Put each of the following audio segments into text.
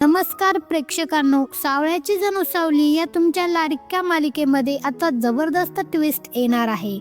नमस्कार प्रेक्षकांनो सावळ्याची जणू सावली या तुमच्या लाडक्या मालिकेमध्ये आता जबरदस्त ट्विस्ट येणार आहे.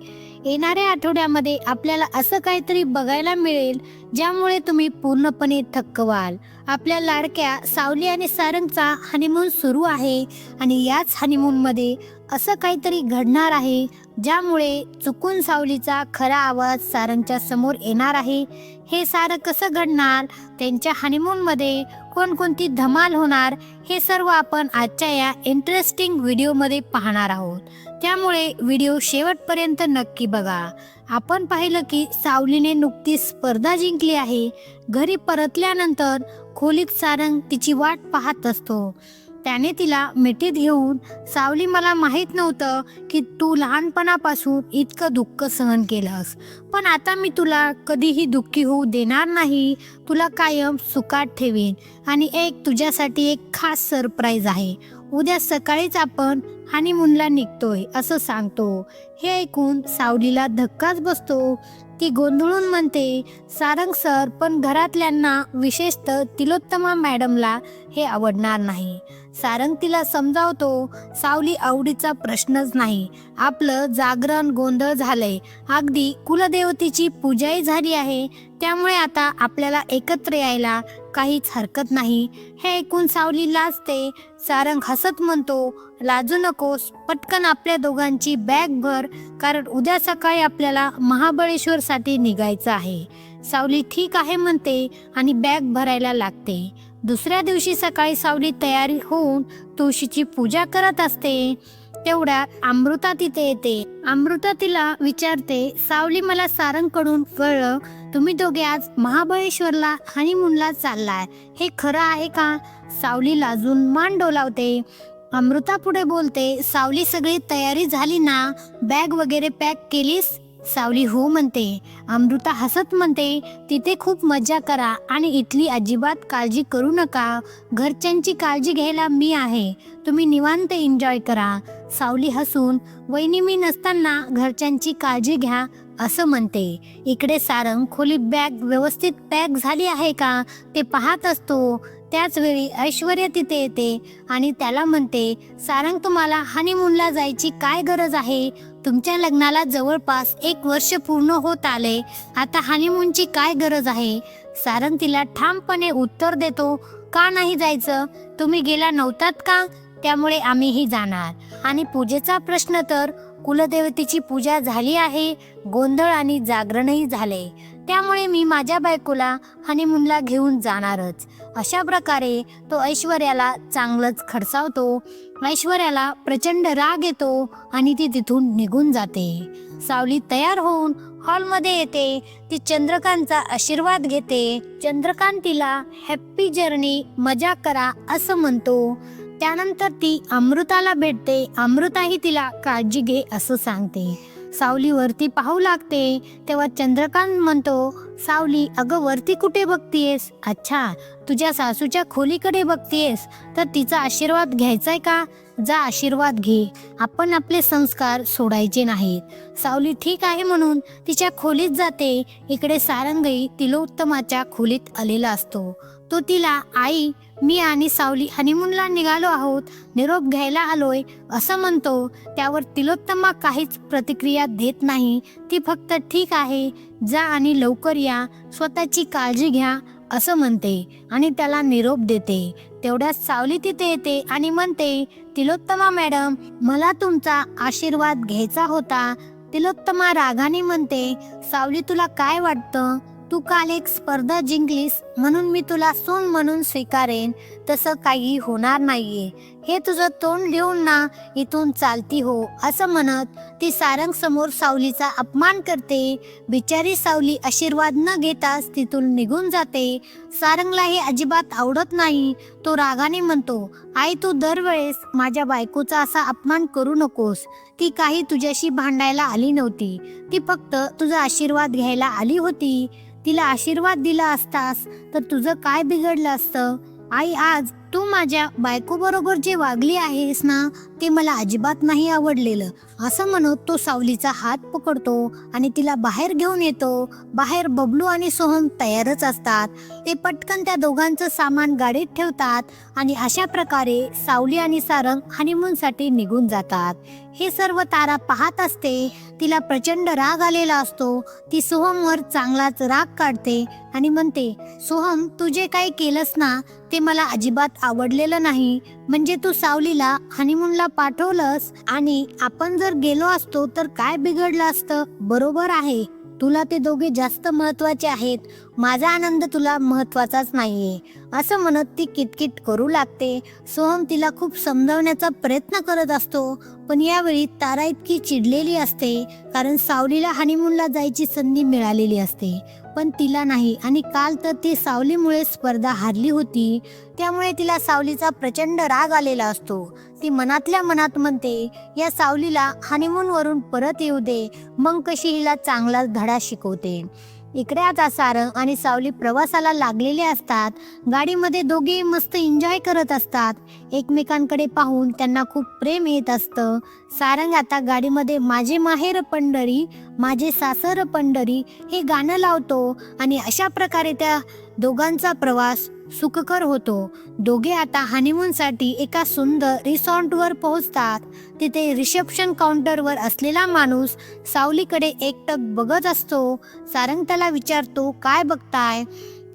येणाऱ्या आठवड्यामध्ये आपल्याला असं काहीतरी बघायला मिळेल ज्यामुळे तुम्ही पूर्णपणे थक्क व्हाल आपल्या लाडक्या सावली आणि सारंगचा हनीमून सुरू आहे आणि याच हनीमूनमध्ये असं काहीतरी घडणार आहे ज्यामुळे चुकून सावलीचा खरा आवाज सारंगच्या समोर येणार आहे. हे सारं कसं घडणार? त्यांच्या हनीमूनमध्ये कोणकोणती धमाल होणार हे सर्व आपण आजच्या या इंटरेस्टिंग व्हिडिओमध्ये पाहणार आहोत. त्यामुळे व्हिडिओ शेवटपर्यंत नक्की बघा. आपण पाहिलं की सावलीने नुकतीच स्पर्धा जिंकली आहे. घरी परतल्यानंतर खोलीत सारंग तिची वाट पाहत असतो. त्याने तिला मिठीत घेऊन सावली मला माहीत नव्हतं की तू लहानपणापासून इतकं दुःख सहन केलंस. पण आता मी तुला कधीही दुःखी होऊ देणार नाही. तुला कायम सुखात ठेवीन आणि एक तुझ्यासाठी एक खास सरप्राईज आहे. उद्या सकाळीच आपण हनीमूनला निघतोय असं सांगतो. हे ऐकून सावलीला धक्काच बसतो. ती गोंधळून म्हणते सारंग सर पण घरातल्यांना विशेषतः तिलोत्तमा मॅडमला हे आवडणार नाही. सारंग तिला समजावतो सावली आवडीचा प्रश्नच नाही. आपलं जागरण गोंधळ झालंय. अगदी कुलदेवतेची पूजाही झाली आहे. त्यामुळे आता आपल्याला एकत्र यायला काहीच हरकत नाही. हे ऐकून सावली लाजते. सारंग हसत म्हणतो लाजू नकोस. पटकन आपल्या दोघांची बॅग भर कारण उद्या सकाळी आपल्याला महाबळेश्वरसाठी निघायचं आहे. सावली ठीक आहे म्हणते आणि बॅग भरायला लागते. दुसऱ्या दिवशी सकाळी सावली तयारी होऊन तुळशीची पूजा करत असते. तेवढ्यात अमृता तिथे येते. अमृता तिला विचारते सावली मला सारंगकडून कळलं तुम्ही दोघे आज महाबळेश्वरला हनीमूनला चाललाय. हे खरं आहे का? सावली लाजून मान डोलावते. अमृता पुढे बोलते सावली सगळी तयारी झाली ना? बॅग वगैरे पॅक केलीस? सावली हो म्हणते अमृता हसत म्हणते तिथे खूप मजा करा आणि इथली अजिबात काळजी करू नका. घरच्यांची काळजी घ्यायला मी आहे. तुम्ही निवांत एन्जॉय करा. सावली हसून वहिनी मी नसताना घरच्यांची काळजी घ्या असं म्हणते. इकडे सारंग खोली बॅग व्यवस्थित पॅक झाली आहे का? ते पाहत असतो. त्याच वेळी ऐश्वर्या तिथे येते आणि त्याला म्हणते सारंग तुम्हाला हनीमूनला जायची काय गरज आहे? तुमच्या लग्नाला जवळपास एक वर्ष पूर्ण होत आले. आता हनीमूनची काय गरज आहे? सारंग तिला ठामपणे उत्तर देतो का नाही जायचं? तुम्ही गेला नव्हतात का? त्यामुळे आम्हीही जाणार. आणि पूजेचा प्रश्न तर कुलदेवतेची पूजा झाली आहे गोंधळ आणि जागरणही झाले. त्यामुळे मी माझ्या बायकोला हनीमूनला घेऊन जाणारच. अशा प्रकारे तो ऐश्वर्याला चांगलंच खडसावतो. ऐश्वर्याला प्रचंड राग येतो आणि ती तिथून निघून जाते. सावली तयार होऊन हॉलमध्ये येते. ती चंद्रकांतचा आशीर्वाद घेते. चंद्रकांत तिला हॅप्पी जर्नी मजा करा असं म्हणतो. त्यानंतर ती अमृताला भेटते. अमृताही तिला काळजी घे असं सांगते. सावली वरती पाहू लागते. तेव्हा चंद्रकांत म्हणतो सावली अगं वरती कुठे बघतीयस? अच्छा तुझ्या सासूच्या खोलीकडे बघतीयस. तर तिचा आशीर्वाद घ्यायचाय का? जा आशीर्वाद घे. आपण आपले संस्कार सोडायचे नाहीत. सावली ठीक आहे म्हणून तिच्या खोलीत जाते. इकडे सारंगही तिलोत्तमाच्या खोलीत आलेला असतो. तो तिला आई मी आणि सावली हनीमूनला निघालो आहोत. निरोप घ्यायला आलोय. असं म्हणतो. त्यावर तिलोत्तमा काहीच प्रतिक्रिया देत नाही. ती फक्त ठीक आहे. जा आणि लवकर या. स्वतःची काळजी घ्या. असं म्हणते आणि त्याला निरोप देते. तेवढ्यात सावली तिथे येते आणि म्हणते तिलोत्तमा मॅडम मला तुमचा आशीर्वाद घ्यायचा होता. तिलोत्तमा रागाने म्हणते सावली तुला काय वाटतं? तू काल एक स्पर्धा जिंकलीस म्हणून मी तुला सून म्हणून स्वीकारेन तसं काही होणार नाहीये. हे तुझं तोंड लिहून ना इथून चालती हो असं म्हणत ती सारंग समोर सावलीचा अपमान करते. बिचारी सावली आशीर्वाद न घेताच तिथून निघून जाते. सारंगला हे अजिबात आवडत नाही. तो रागाने म्हणतो आई तू दरवेळेस माझ्या बायकोचा असा अपमान करू नकोस. ती काही तुझ्याशी भांडायला आली नव्हती. ती फक्त तुझा आशीर्वाद घ्यायला आली होती. तिला आशीर्वाद दिला असतास तर तुझं काय बिघडलं असतं? आई आज तू माझ्या बायकोबरोबर जे वागली आहेस ना ते मला अजिबात नाही आवडलेलं. असं म्हणत तो सावलीचा हात पकडतो आणि तिला बाहेर घेऊन येतो. बाहेर बबलू आणि सोहम तयारच असतात. ते पटकन त्या दोघांचं सामान गाडीत ठेवतात आणि अशा प्रकारे सावली आणि सारंग हनीमूनसाठी निघून जातात. हे सर्व तारा पाहत असते तिला प्रचंड राग आलेला असतो. ती सोहमवर चांगलाच राग काढते आणि म्हणते सोहम तू जे काही केलंस ना ते मला अजिबात आवडलेलं नाही. म्हणजे तू सावलीला हनीमूनला पाठवलंस आणि आपण जर गेलो असतो तर काय बिघडलं असतं? बरोबर आहे. तुला ते दोघे जास्त महत्त्वाचे आहेत. माझा आनंद तुला महत्वाचाच नाहीये. असं म्हणत ती किटकिट करू लागते. सोहम तिला खूप समजावण्याचा प्रयत्न करत असतो पण यावेळी तारा इतकी चिडलेली असते कारण सावलीला हनीमूनला जायची संधी मिळालेली असते. पण तिला नाही आणि काल तर ती सावलीमुळे स्पर्धा हारली होती. त्यामुळे तिला सावलीचा प्रचंड राग आलेला असतो. ती मनातल्या मनात म्हणते या सावलीला हनीमून वरून परत येऊ दे. मग कशी हिला चांगला धडा शिकवते. इकडे आता सारंग आणि सावली प्रवासाला लागलेले असतात. गाडीमध्ये दोघे मस्त एन्जॉय करत असतात. एकमेकांकडे पाहून त्यांना खूप प्रेम येत असतं. सारंग आता गाडीमध्ये माझे माहेर पंढरी माझे सासर पंढरी हे गाणं लावतो आणि अशा प्रकारे त्या दोघांचा प्रवास सुखकर होतो. दोघे आता हनीमूनसाठी एका सुंदर रिसॉर्टवर पोहोचतात. तिथे रिसेप्शन काउंटरवर असलेला माणूस सावलीकडे एकटक बघत असतो. सारंग त्याला विचारतो काय बघताय?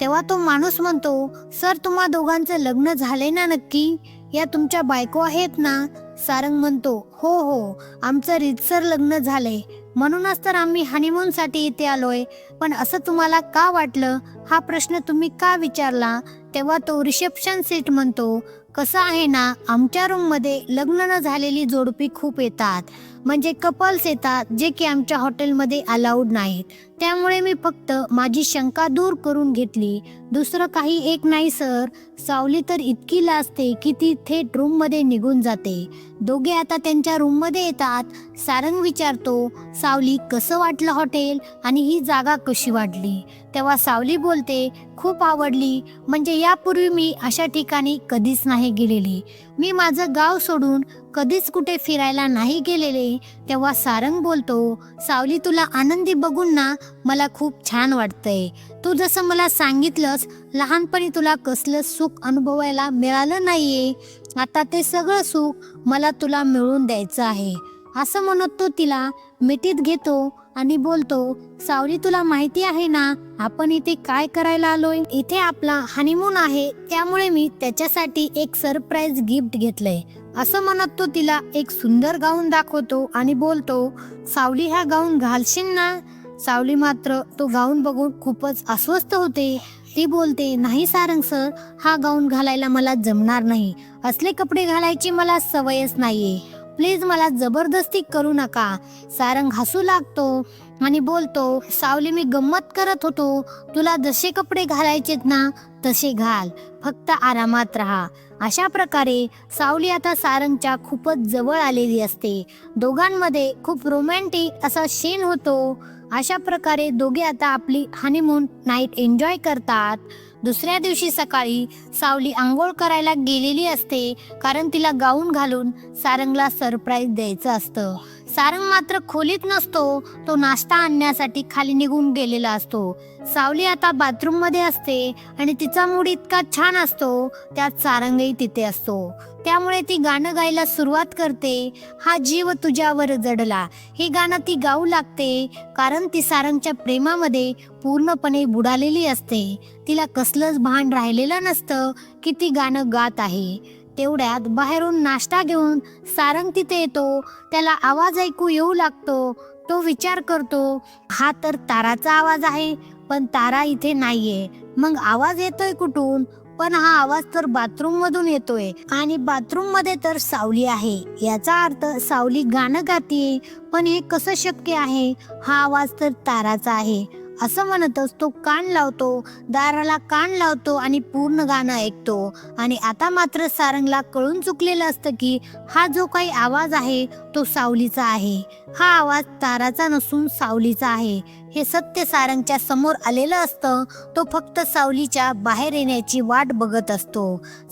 तेव्हा तो माणूस म्हणतो सर तुम्हा दोघांचं लग्न झाले ना नक्की? या तुमच्या बायको आहेत ना? सारंग म्हणतो हो हो आमचं रीतसर लग्न झाले म्हणूनच तर आम्ही हनीमूनसाठी इथे आलोय. पण असं तुम्हाला का वाटलं? हा प्रश्न तुम्ही का विचारला? तेव्हा तो रिसेप्शन सीट म्हणतो कसं आहे ना आमच्या रूममध्ये लग्न न झालेली जोडपी खूप येतात. म्हणजे कपल्स येतात जे की आमच्या हॉटेलमध्ये अलाउड नाहीत. त्यामुळे मी फक्त माझी शंका दूर करून घेतली. दुसरं काही एक नाही सर. सावली तर इतकी लाजते की ती थेट रूममध्ये निघून जाते. दोघे आता त्यांच्या रूममध्ये येतात. सारंग विचारतो सावली कसं वाटलं हॉटेल? आणि ही जागा कशी वाटली? तेव्हा सावली बोलते खूप आवडली. म्हणजे यापूर्वी मी अशा ठिकाणी कधीच नाही गेलेली. मी माझं गाव सोडून कधीच कुठे फिरायला नाही गेलेले. तेव्हा सारंग बोलतो सावली तुला आनंदी बघून ना मला खूप छान वाटतंय. तू जसं मला सांगितलंस लहानपणी तुला कसलं सुख अनुभवायला मिळालं नाहीये. आता ते सगळं सुख मला तुला मिळवून द्यायचं आहे. असं म्हणत तो तिला मिठीत घेतो. आणि बोलतो सावली तुला माहिती आहे ना आपण इथे काय करायला आलोय? इथे आपला हनीमून आहे. त्यामुळे मी त्याच्यासाठी एक सरप्राईज गिफ्ट घेतलंय. असं म्हणत तो तिला एक सुंदर गाऊन दाखवतो आणि बोलतो सावली हा गाऊन घालशील ना? सावली मात्र तो गाऊन बघून खूपच अस्वस्थ होते. ती बोलते नाही सारंग सर हा गाऊन घालायला मला जमणार नाही. असले कपडे घालायची मला सवयच नाहीये. प्लीज मला जबरदस्ती करू नका. सारंग हसू लागतो आणि बोलतो सावली मी गंमत करत होतो. तुला जसे कपडे घालायचेत ना तसे घाल. फक्त आरामात राहा. अशा प्रकारे सावली आता सारंगच्या खूपच जवळ आलेली असते. दोघांमध्ये खूप रोमॅन्टिक असा सीन होतो. अशा प्रकारे दोघे आता आपली हनीमून नाईट एन्जॉय करतात. दुसऱ्या दिवशी सकाळी सावली आंघोळ करायला गेलेली असते कारण तिला गाऊन घालून सारंगला सरप्राईज द्यायचं असतं. सारंग मात्र खोलीत नसतो. तो नाश्ता आणण्यासाठी खाली निघून गेलेला असतो. सावली आता बाथरूममध्ये असते आणि तिचा मूड इतका छान असतो त्यात सारंगही तिथे असतो. त्यामुळे ती गाणं गायला सुरुवात करते. हा जीव तुझ्यावर जडला. हे गाणं ती गाऊ लागते कारण ती सारंगच्या प्रेमामध्ये पूर्णपणे बुडालेली असते. तिला कसलंच भान राहिलेलं नसतं की ती गाणं गात आहे. तेवढ्यात बाहेरून नाश्ता घेऊन सारंग तिथे येतो. त्याला आवाज ऐकू येऊ लागतो. तो विचार करतो हा तर ताराचा आवाज आहे पण तारा इथे नाहीये. मग आवाज येतोय कुठून? पण हा आवाज तर बाथरूम मधून येतोय. आणि बाथरूममध्ये तर सावली आहे. याचा अर्थ सावली गाणं गाते पण हे कसं शक्य आहे? हा आवाज तर ताराचा आहे. असं म्हणतच तो कान लावतो दाराला कान लावतो आणि पूर्ण गाणं ऐकतो. आणि आता मात्र सारंगला कळून चुकलेलं असतं की हा जो काही आवाज आहे तो सावलीचा आहे. हा आवाज ताराचा नसून सावलीचा आहे. हे सत्य सारंगच्या समोर आलेलं असतं तो फक्त सावलीच्या बाहेर येण्याची वाट बघत असतो.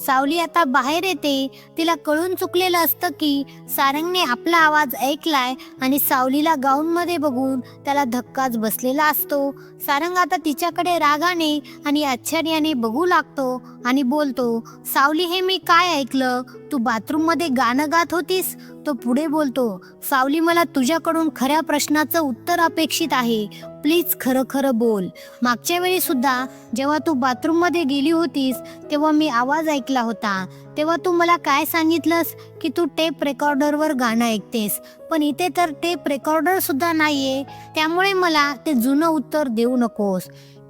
सावली आता बाहेर येते तिला कळून चुकलेलं असतं की सारंगने आपला आवाज ऐकलाय आणि सावलीला गाऊनमध्ये बघून त्याला धक्काच बसलेला असतो. सारंग आता तिच्याकडे रागाने आणि आश्चर्याने बघू लागतो आणि बोलतो सावली हे मी काय ऐकलं? तू बाथरूममध्ये गाणं गात होतीस? तो पुढे बोलतो सावली मला तुझ्याकडून खऱ्या प्रश्नाचं उत्तर अपेक्षित आहे. प्लीज खरं खरं बोल. मागच्या वेळी सुद्धा जेव्हा तू बाथरूममध्ये गेली होतीस तेव्हा मी आवाज ऐकला होता. तेव्हा तू मला काय सांगितलंस? की तू टेप रेकॉर्डरवर गाणं ऐकतेस. पण इथे तर टेप रेकॉर्डर सुद्धा नाहीये. त्यामुळे मला ते जुनं उत्तर देऊ नकोस.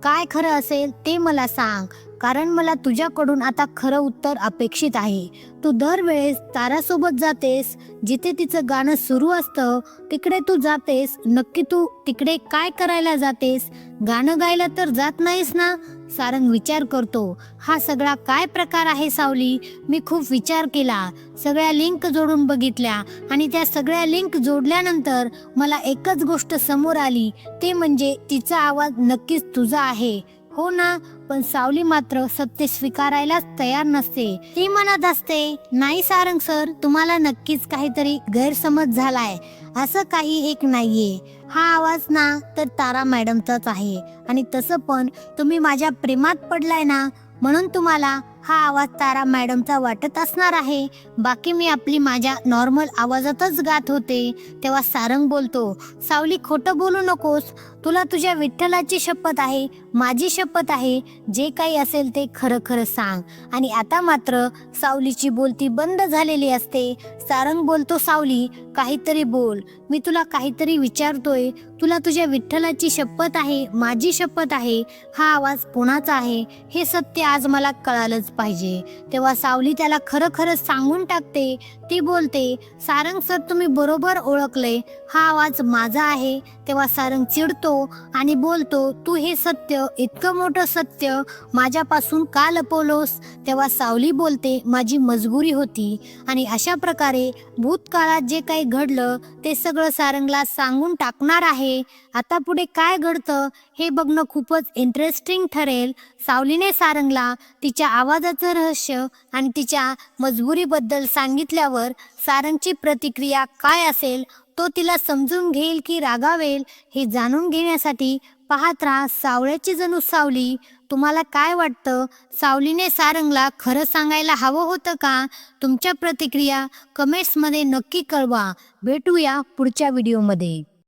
काय खरं असेल ते मला सांग. कारण मला तुझ्याकडून आता खरं उत्तर अपेक्षित आहे. तू दरवेळेस तारासोबत जातेस जिथे तिचं गाणं सुरू असतं तिकडे तू जातेस नक्की तू तिकडे काय करायला जातेस? गाणं गायला तर जात नाहीस ना? सारंग विचार करतो. हा सगळा काय प्रकार आहे सावली? मी खूप विचार केला. सगळ्या लिंक जोडून बघितल्या आणि त्या सगळ्या लिंक जोडल्यानंतर मला एकच गोष्ट समोर आली. ते म्हणजे तिचा आवाज नक्कीच तुझा आहे. हो ना? पण सावली मात्र सत्य स्वीकारायला तयार नसते. ती म्हणत असते नाही सारंग सर तुम्हाला नक्कीच काहीतरी गैरसमज झालाय. असं काही एक नाहीये. हा आवाज ना तर तारा मॅडमचाच आहे. आणि तसं पण तुम्ही माझ्या प्रेमात पडलाय ना म्हणून तुम्हाला हा आवाज तारा मॅडमचा वाटत असणार आहे. बाकी मी आपली माझ्या नॉर्मल आवाजातच गात होते. तेव्हा सारंग बोलतो सावली खोटं बोलू नकोस. तुला तुझ्या विठ्ठलाची शपथ आहे माझी शपथ आहे. जे काही असेल ते खरं खरं सांग. आणि आता मात्र सावलीची बोलती बंद झालेली असते. सारंग बोलतो सावली काहीतरी बोल. मी तुला काहीतरी विचारतोय. तुला तुझ्या विठ्ठलाची शपथ आहे माझी शपथ आहे. हा आवाज कोणाचा आहे हे सत्य आज मला कळालंच पाहिजे. तेव्हा सावली त्याला खरं खरं सांगून टाकते. ती बोलते सारंग सर तुम्ही बरोबर ओळखले हा आवाज माझा आहे. तेव्हा सारंग चिडतो आणि बोलतो तू हे सत्य इतकं मोठं सत्य माझ्यापासून का लपवलोस? तेव्हा सावली बोलते माझी मजबुरी होती. आणि अशा प्रकारे भूतकाळात जे काही घडलं ते सगळं सारंगला सांगून टाकणार आहे. आता पुढे काय घडतं हे बघणं खूपच इंटरेस्टिंग ठरेल. सावलीने सारंगला तिच्या आवाजाचं रहस्य आणि तिच्या मजबुरीबद्दल सांगितल्यावर सारंगची प्रतिक्रिया काय असेल तो तिला समजून घेईल की रागावेल हे जाणून घेण्यासाठी पाहत राहा सावळ्याची जणू सावली. तुम्हाला काय वाटतं? सावलीने सारंगला खरं सांगायला हवं होतं का? तुमच्या प्रतिक्रिया कमेंट्समध्ये नक्की कळवा. भेटूया पुढच्या व्हिडिओमध्ये.